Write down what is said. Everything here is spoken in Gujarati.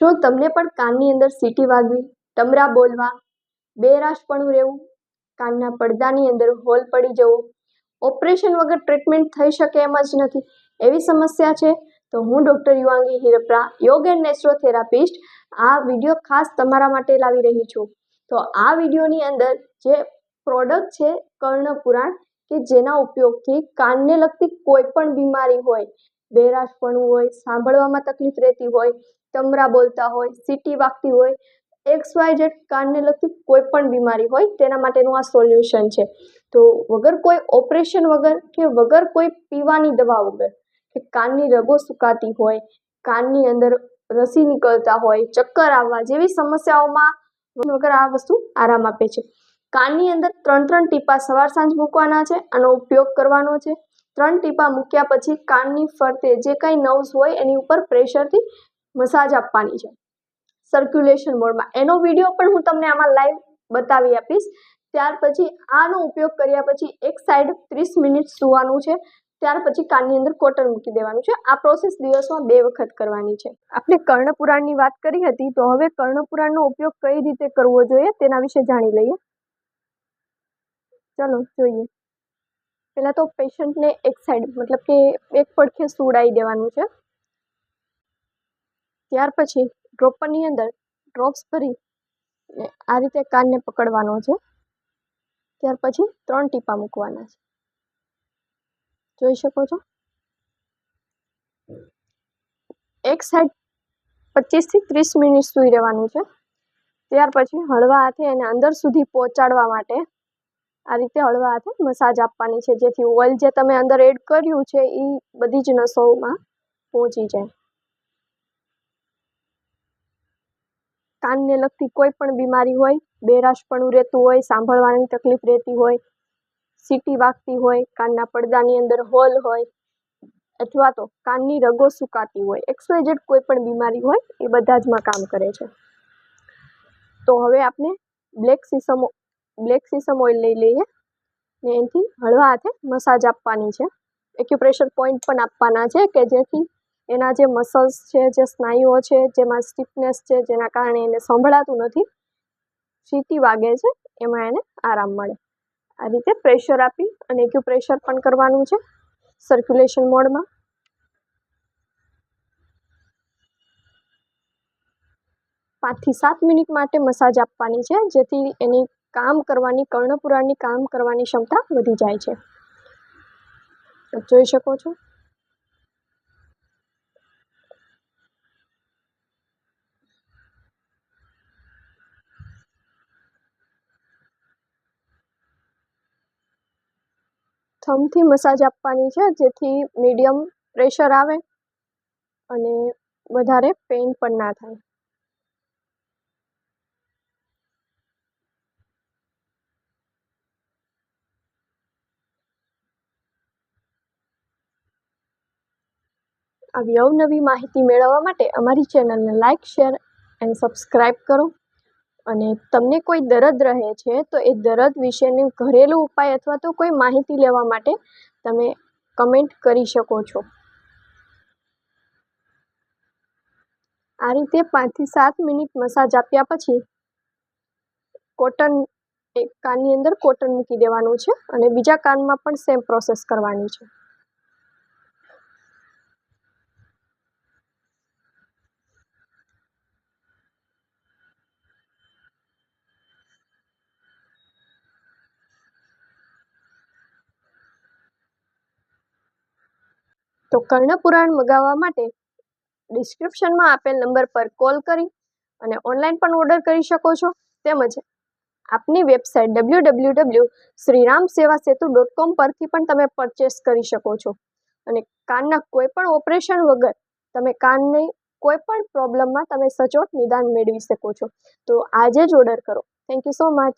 શું તમને પણ કાનની અંદર સીટી વાગવી, ટમરા બોલવા, બેરાશપણું રહેવું, કાનના પડદાની અંદર હોલ પડી જવો? ઓપરેશન વગર ટ્રીટમેન્ટ થઈ શકે એમ જ નથી. એવી સમસ્યા છે? તો હું ડૉક્ટર યુવાંગી હિરપરા, યોગ એન્ડ નેચરોથેરાપિસ્ટ, આ વીડિયો ખાસ તમારા માટે લાવી રહી છું. તો આ વિડીયોની અંદર જે પ્રોડક્ટ છે કર્ણપુરાણ કે જેના ઉપયોગથી કાનને લગતી કોઈ પણ બીમારી હોય બેરાશપણું હોય, સાંભળવામાં તકલીફ રહેતી હોય, તમરા બોલતા હોય, સીટી વાગતી હોય, એક્સ વાય ઝેડ કાનને લગતી કોઈ પણ બીમારી હોય, તેના માટેનું આ સોલ્યુશન છે. તો વગર કોઈ ઓપરેશન વગર કે વગર કોઈ પીવાની દવા વગર કે કાનની રગો સુકાતી હોય, કાનની અંદર રસી નીકળતા હોય, ચક્કર આવવા જેવી સમસ્યાઓમાં વગર આ વસ્તુ આરામ આપે છે. કાનની અંદર ત્રણ ત્રણ ટીપા સવાર સાંજ મૂકવાના છે, આનો ઉપયોગ કરવાનો છે. ત્રણ ટીપા મૂક્યા પછી કાનની ફરતે જે કાંઈ નર્વ્સ હોય એની ઉપર પ્રેશરથી મસાજ આપવાની છે. સર્ક્યુલેશન મોડમાં એનો વીડિયો પણ હું તમને આમાં લાઈવ બતાવી આપીશ. ત્યાર પછી આનો ઉપયોગ કર્યા પછી એક સાઈડ ત્રીસ મિનિટ સુવાનું છે. ત્યાર પછી કાનની અંદર કોટન મૂકી દેવાનું છે. આ પ્રોસેસ દિવસમાં બે વખત કરવાની છે. આપણે કર્ણપુરાણની વાત કરી હતી, તો હવે કર્ણપુરાણનો ઉપયોગ કઈ રીતે કરવો જોઈએ તેના વિશે જાણી લઈએ. ચલો, જોઈએ. પહેલાં તો પેશન્ટને એક સાઈડ મતલબ કે એક પડખે સુવડાવી દેવાનું છે. ત્યાર પછી ડ્રોપરની અંદર ડ્રોપ્સ ભરી આ રીતે કાનને પકડવાનો છે. ત્યાર પછી ત્રણ ટીપા મૂકવાના છે. જોઈ શકો છો? એક સાઈડ પચીસથી ત્રીસ મિનિટ સૂઈ રહેવાનું છે. ત્યાર પછી હળવા હાથે એને અંદર સુધી પહોંચાડવા માટે આ રીતે હળવા હાથે મસાજ આપવાની છે. જેથી ઓઇલ જે તમે અંદર એડ કર્યું છે, એ બધી જ નસોમાં પહોંચી જાય. કાનને લગતી કોઈ પણ બીમારી હોય, બેરાશપણું રહેતું હોય, સાંભળવાની તકલીફ રહેતી હોય, સીટી વાગતી હોય, કાનના પડદાની અંદર હોલ હોય, અથવા તો કાનની રગો સુકાતી હોય એક્સવાયઝેડ કોઈ પણ બીમારી હોય, એ બધા જમાં કામ કરે છે. તો હવે આપણે black sesame black sesame oil લઈ લઈએ. ને એનાથી હળવા હાથે મસાજ આપવાની છે. એક્યુપ્રેશર પોઈન્ટ પણ આપવાના છે કે જેથી એના જે મસલ્સ છે, જે સ્નાયુઓ છે, જેમાં સ્ટીફનેસ છે, જેના કારણે એને સંભળાતું નથી સીટી વાગે છે, એમાં એને આરામ મળે. આ રીતે પ્રેશર આપી અને એક્યુપ્રેશર પણ કરવાનું છે સર્ક્યુલેશન મોડમાં પાંચથી સાત મિનિટ માટે મસાજ આપવાની છે, જેથી એની કામ કરવાની કર્ણપુરાણની કામ કરવાની ક્ષમતા વધી જાય છે. જોઈ શકો છો. થમથી મસાજ આપવાની છે, જેથી મીડિયમ પ્રેશર આવે અને વધારે પેઇન પણ ના થાય. આવી અવનવી માહિતી મેળવવા માટે અમારી ચેનલને લાઇક શેર એન્ડ સબસ્ક્રાઈબ કરો. અને તમને કોઈ દર્દ રહે છે, તો એ દર્દ વિશેની ઘરેલું ઉપાય અથવા તો કોઈ માહિતી લેવા માટે તમે કમેન્ટ કરી શકો છો. આ રીતે પાંચથી સાત મિનિટ મસાજ આપ્યા પછી કોટન એક કાનની અંદર કોટન મૂકી દેવાનું છે અને બીજા કાનમાં પણ સેમ પ્રોસેસ કરવાની છે. તો કર્ણપુરાણ મગાવવા માટે ડિસ્ક્રિપ્શનમાં આપેલ નંબર પર કોલ કરી અને ઓનલાઈન પણ ઓર્ડર કરી શકો છો. તેમજ આપની website W W W Shriram Seva Setu dot કોમ પરથી પણ તમે પરચેસ કરી શકો છો. અને કાનના કોઈ પણ ઓપરેશન વગર તમે કાનની કોઈ પણ પ્રોબ્લમમાં તમે સચોટ નિદાન મેળવી શકો છો. તો આજે જ ઓર્ડર કરો. Thank you so much